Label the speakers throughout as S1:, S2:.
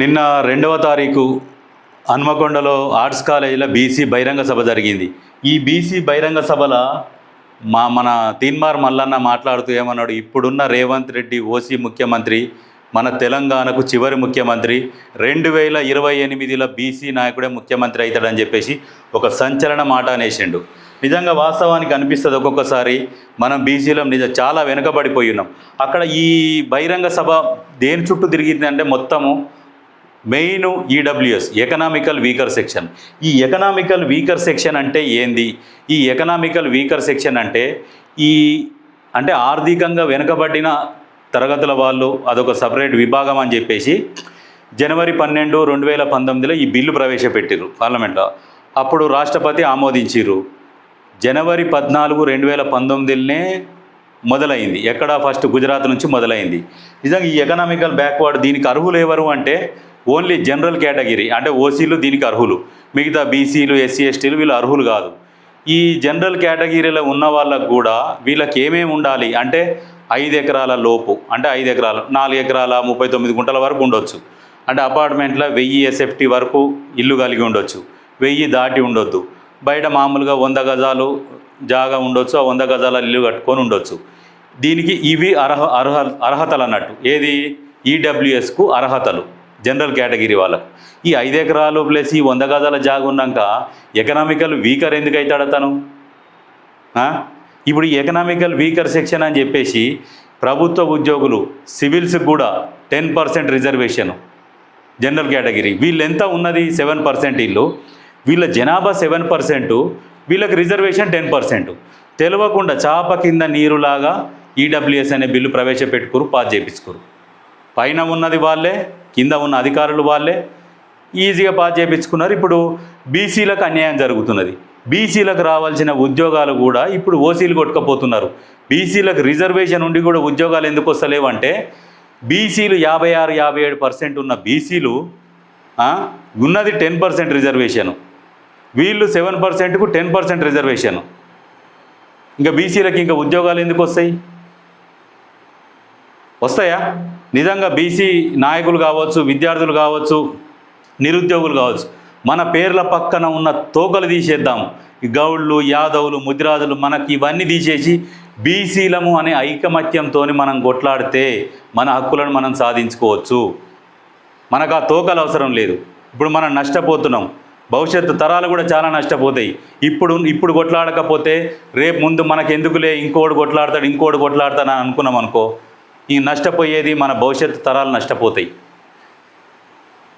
S1: నిన్న రెండవ తారీఖు హన్మకొండలో ఆర్ట్స్ కాలేజీలో బీసీ బహిరంగ సభ జరిగింది. ఈ బీసీ బహిరంగ సభల మా మన తీన్మార్ మల్లన్న మాట్లాడుతూ ఏమన్నాడు ఇప్పుడున్న రేవంత్ రెడ్డి ఓసీ ముఖ్యమంత్రి మన తెలంగాణకు చివరి ముఖ్యమంత్రి రెండు వేల ఇరవై ఎనిమిదిలో బీసీ నాయకుడే ముఖ్యమంత్రి అవుతాడని చెప్పేసి ఒక సంచలన మాట అనేసిండు. నిజంగా వాస్తవానికి అనిపిస్తుంది ఒక్కొక్కసారి మనం బీసీలో నిజం చాలా వెనుకబడిపోయి ఉన్నాం. అక్కడ ఈ బహిరంగ సభ దేని చుట్టూ తిరిగిందంటే మొత్తము main EWS economical weaker section ఈ ఎకనామికల్ వీకర్ సెక్షన్ అంటే ఏంది? ఈ ఎకనామికల్ వీకర్ సెక్షన్ అంటే ఈ అంటే ఆర్థికంగా వెనుకబడిన తరగతుల వాళ్ళు అదొక సపరేట్ విభాగం అని చెప్పేసి జనవరి పన్నెండు రెండు వేల పంతొమ్మిదిలో ఈ బిల్లు ప్రవేశపెట్టిర్రు పార్లమెంట్లో. అప్పుడు రాష్ట్రపతి ఆమోదించిర్రు. జనవరి పద్నాలుగు రెండు వేల పంతొమ్మిదిలోనే మొదలైంది. ఎక్కడ? ఫస్ట్ గుజరాత్ నుంచి మొదలైంది. నిజంగా ఈ ఎకనామికల్ బ్యాక్వర్డ్ దీనికి అర్హులు ఎవరు అంటే ఓన్లీ జనరల్ కేటగిరీ అంటే ఓసీలు దీనికి అర్హులు. మిగతా బీసీలు ఎస్సీ ఎస్టీలు వీళ్ళు అర్హులు కాదు. ఈ జనరల్ కేటగిరీలో ఉన్న వాళ్ళకు కూడా వీళ్ళకి ఏమేమి ఉండాలి అంటే ఐదు ఎకరాల లోపు అంటే ఐదు ఎకరాలు నాలుగు ఎకరాల ముప్పై తొమ్మిది గుంటల వరకు ఉండొచ్చు. అంటే అపార్ట్మెంట్లో వెయ్యి ఎస్ఎఫ్టీ వరకు ఇల్లు కలిగి ఉండొచ్చు. వెయ్యి దాటి ఉండొద్దు. బయట మామూలుగా వంద గజాలు జాగా ఉండొచ్చు ఆ వంద గజాల ఇల్లు కట్టుకొని ఉండొచ్చు. దీనికి ఇవి అర్హ అర్హ అర్హతలు అన్నట్టు. ఏది? ఈడబ్ల్యూఎస్కు అర్హతలు. జనరల్ కేటగిరీ వాళ్ళకు. ఈ ఐదు ఎకరాలు ప్లస్ ఈ వంద గజాల జాగు ఉన్నాక ఎకనామికల్ వీకర్ ఎందుకు అవుతాడు అతను? ఇప్పుడు ఈ ఎకనామికల్ వీకర్ సెక్షన్ అని చెప్పేసి ప్రభుత్వ ఉద్యోగులు సివిల్స్కి కూడా ten percent reservation general category. వీళ్ళు ఎంత ఉన్నది? సెవెన్ పర్సెంట్ ఇల్లు. వీళ్ళ జనాభా సెవెన్ పర్సెంట్ వీళ్ళకి రిజర్వేషన్ టెన్ పర్సెంట్ తెలియకుండా చాప కింద నీరులాగా ఈడబ్ల్యూఎస్ అనే బిల్లు ప్రవేశపెట్టుకురు పాస్ చేయించుకురు పైన ఉన్నది వాళ్ళే కింద ఉన్న అధికారులు వాళ్ళే ఈజీగా పాస్ చేయించుకున్నారు ఇప్పుడు బీసీలకు అన్యాయం జరుగుతున్నది. బీసీలకు రావాల్సిన ఉద్యోగాలు కూడా ఇప్పుడు ఓసీలు కొట్టుకపోతున్నారు. బీసీలకు రిజర్వేషన్ ఉండి కూడా ఉద్యోగాలు ఎందుకు వస్తలేవంటే బీసీలు యాభై ఆరు యాభై ఏడు పర్సెంట్ ఉన్న బీసీలు ఉన్నది టెన్ పర్సెంట్ రిజర్వేషను. వీళ్ళు సెవెన్ పర్సెంట్కు టెన్ పర్సెంట్ రిజర్వేషను. ఇంకా బీసీలకు ఇంకా ఉద్యోగాలు ఎందుకు వస్తాయి? వస్తాయా? నిజంగా బీసీ నాయకులు కావచ్చు విద్యార్థులు కావచ్చు నిరుద్యోగులు కావచ్చు మన పేర్ల పక్కన ఉన్న తోకలు తీసేద్దాం. గౌళ్ళు యాదవులు ముదిరాజులు మనకి ఇవన్నీ తీసేసి బీసీలము అనే ఐకమత్యంతో మనం కొట్లాడితే మన హక్కులను మనం సాధించుకోవచ్చు. మనకు ఆ తోకలు అవసరం లేదు. ఇప్పుడు మనం నష్టపోతున్నాం. భవిష్యత్తు తరాలు కూడా చాలా నష్టపోతాయి. ఇప్పుడు ఇప్పుడు కొట్లాడకపోతే రేపు ముందు మనకెందుకులే ఇంకోడు కొట్లాడతాడు ఇంకోడు కొట్లాడతాడు అని అనుకున్నాం అనుకో ఈ నష్టపోయేది మన భవిష్యత్తు తరాలు నష్టపోతాయి.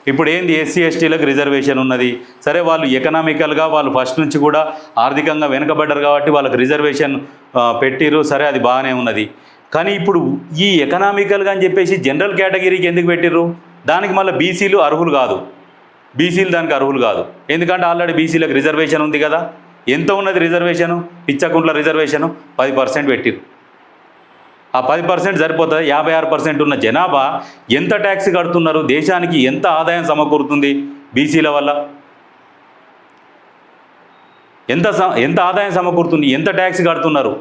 S1: ఇప్పుడు ఏంది ఎస్సీ ఎస్టీలకు రిజర్వేషన్ ఉన్నది? సరే వాళ్ళు ఎకనామికల్గా వాళ్ళు ఫస్ట్ నుంచి కూడా ఆర్థికంగా వెనుకబడ్డారు కాబట్టి వాళ్ళకి రిజర్వేషన్ పెట్టిరు పెట్టిర్రు. సరే అది బాగానే ఉన్నది. కానీ ఇప్పుడు ఈ ఎకనామికల్గా అని చెప్పేసి జనరల్ కేటగిరీకి ఎందుకు పెట్టిర్రు? దానికి మళ్ళీ బీసీలు అర్హులు కాదు. బీసీలు దానికి అర్హులు కాదు. ఎందుకంటే ఆల్రెడీ బీసీలకు రిజర్వేషన్ ఉంది కదా? ఎంత ఉన్నది రిజర్వేషను? పిచ్చకుంట్ల రిజర్వేషను పది పర్సెంట్ పెట్టిర్రు. ఆ పది పర్సెంట్ సరిపోతుంది? యాభై ఆరు పర్సెంట్ ఉన్న జనాభా ఎంత ట్యాక్స్ కడుతున్నారు? దేశానికి ఎంత ఆదాయం సమకూరుతుంది బీసీల వల్ల? ఎంత స- ఎంత ఆదాయం సమకూరుతుంది? ఎంత ట్యాక్స్ కడుతున్నారు?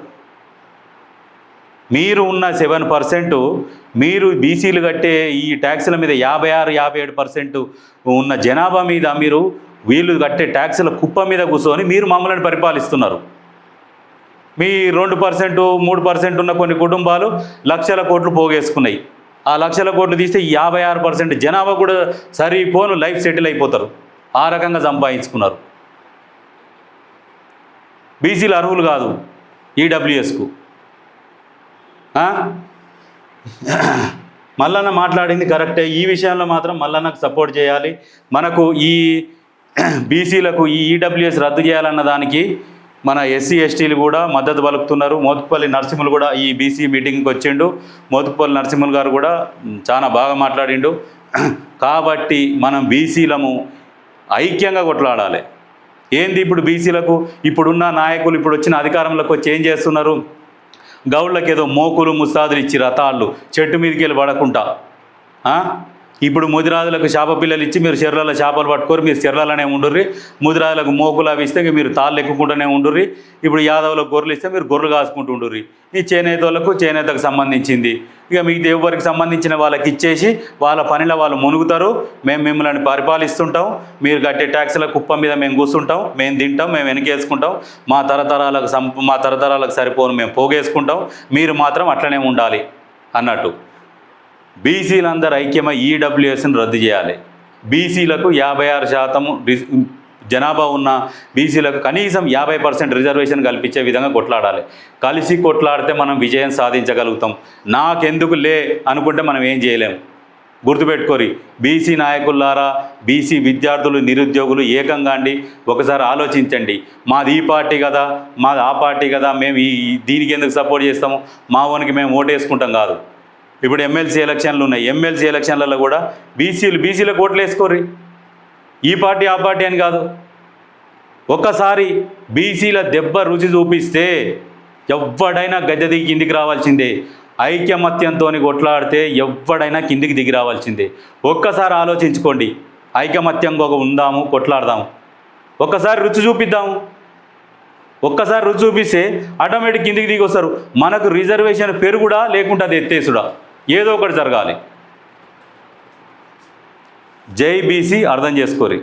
S1: మీరు ఉన్న సెవెన్ పర్సెంట్ మీరు బీసీలు కట్టే ఈ ట్యాక్సుల మీద యాభై ఆరు యాభై ఏడు పర్సెంట్ ఉన్న జనాభా మీద మీరు వీళ్ళు కట్టే ట్యాక్సుల కుప్ప మీద కూర్చొని మీరు మమ్మల్ని పరిపాలిస్తున్నారు. మీ రెండు పర్సెంట్ మూడు పర్సెంట్ ఉన్న కొన్ని కుటుంబాలు లక్షల కోట్లు పోగేసుకున్నాయి. ఆ లక్షల కోట్లు తీస్తే యాభై ఆరు పర్సెంట్ జనాభా కూడా సరిపోను లైఫ్ సెటిల్ అయిపోతారు. ఆ రకంగా సంపాదించుకున్నారు. బీసీలు అర్హులు కాదు ఈడబ్ల్యూఎస్కు. మల్లన్న మాట్లాడింది కరెక్టే. ఈ విషయంలో మాత్రం మల్లన్నకు సపోర్ట్ చేయాలి. మనకు ఈ బీసీలకు ఈ ఈడబ్ల్యూఎస్ రద్దు చేయాలన్న దానికి మన ఎస్సీ ఎస్టీలు కూడా మద్దతు పలుకుతున్నారు. మోతుపల్లి నరసింహులు కూడా ఈ బీసీ మీటింగ్కి వచ్చిండు. మోతుపల్లి నరసింహులు గారు కూడా చాలా బాగా మాట్లాడిండు. కాబట్టి మనం బీసీలము ఐక్యంగా కొట్లాడాలి. ఏంది ఇప్పుడు బీసీలకు? ఇప్పుడున్న నాయకులు ఇప్పుడు వచ్చిన అధికారంలోకి వచ్చి ఏం చేస్తున్నారు? గౌళ్ళకి ఏదో మోకులు ముస్తాదులు ఇచ్చి రథాళ్ళు చెట్టు మీదకి వెళ్ళి పడకుండా. ఇప్పుడు ముదిరాజులకు చేప పిల్లలు ఇచ్చి మీరు చెర్లలో చేపలు పట్టుకొని మీరు చెర్లలోనే ఉండుర్రి. ముదిరాజులకు మోకులు అవి ఇస్తే ఇక మీరు తాళ్ళు ఎక్కుకుంటూనే ఉండుర్రి. ఇప్పుడు యాదవులకు గొర్రెలు ఇస్తే మీరు గొర్రెలు కాసుకుంటూ ఉండుర్రి. ఈ చేనేతలకు చేనేతకు సంబంధించింది. ఇక మీ ఎవరికి సంబంధించిన వాళ్ళకి ఇచ్చేసి వాళ్ళ పనిలో వాళ్ళు మునుగుతారు. మేము మిమ్మల్ని పరిపాలిస్తుంటాం. మీరు కట్టే ట్యాక్సుల కుప్ప మీద మేము కూర్చుంటాం. మేము తింటాం. మేము వెనకేసుకుంటాం. మా తరతరాలకు సం మా తరతరాలకు సరిపోను. మేము పోగేసుకుంటాం. మీరు మాత్రం అట్లనే ఉండాలి. అన్నట్టు. బీసీలందరూ ఐక్యమై ఈడబ్ల్యూఎస్ని రద్దు చేయాలి. బీసీలకు యాభై ఆరు శాతం జనాభా ఉన్న బీసీలకు కనీసం యాభై పర్సెంట్ రిజర్వేషన్ కల్పించే విధంగా కొట్లాడాలి. కలిసి కొట్లాడితే మనం విజయం సాధించగలుగుతాం. నాకెందుకు లే అనుకుంటే మనం ఏం చేయలేం. గుర్తుపెట్టుకోరి బీసీ నాయకులారా బీసీ విద్యార్థులు నిరుద్యోగులు ఏకంగా అండి. ఒకసారి ఆలోచించండి. మాది ఈ పార్టీ కదా మాది ఆ పార్టీ కదా మేము ఈ దీనికి ఎందుకు సపోర్ట్ చేస్తాము? మా వానికి మేము ఓటేసుకుంటాం కాదు. ఇప్పుడు ఎమ్మెల్సీ ఎలక్షన్లు ఉన్నాయి. ఎమ్మెల్సీ ఎలక్షన్లలో కూడా బీసీలు బీసీలకు ఓట్లు వేసుకోర్రి. ఈ పార్టీ ఆ పార్టీ అని కాదు. ఒక్కసారి బీసీల దెబ్బ రుచి చూపిస్తే ఎవ్వడైనా గద్దె దిగి కిందికి రావాల్సిందే. ఐకమత్యంతో కొట్లాడితే ఎవ్వడైనా కిందికి దిగి రావాల్సిందే. ఒక్కసారి ఆలోచించుకోండి. ఐకమత్యంగా ఉందాము కొట్లాడదాము. ఒక్కసారి రుచి చూపిద్దాము. ఒక్కసారి రుచి చూపిస్తే ఆటోమేటిక్ కిందికి దిగి వస్తారు. మనకు రిజర్వేషన్ పెరుగుడా లేకుండా అది ఎత్తేసుడా. ఏదో ఒకటి జరగాలి. జై బీసీ అర్థం చేసుకోరి.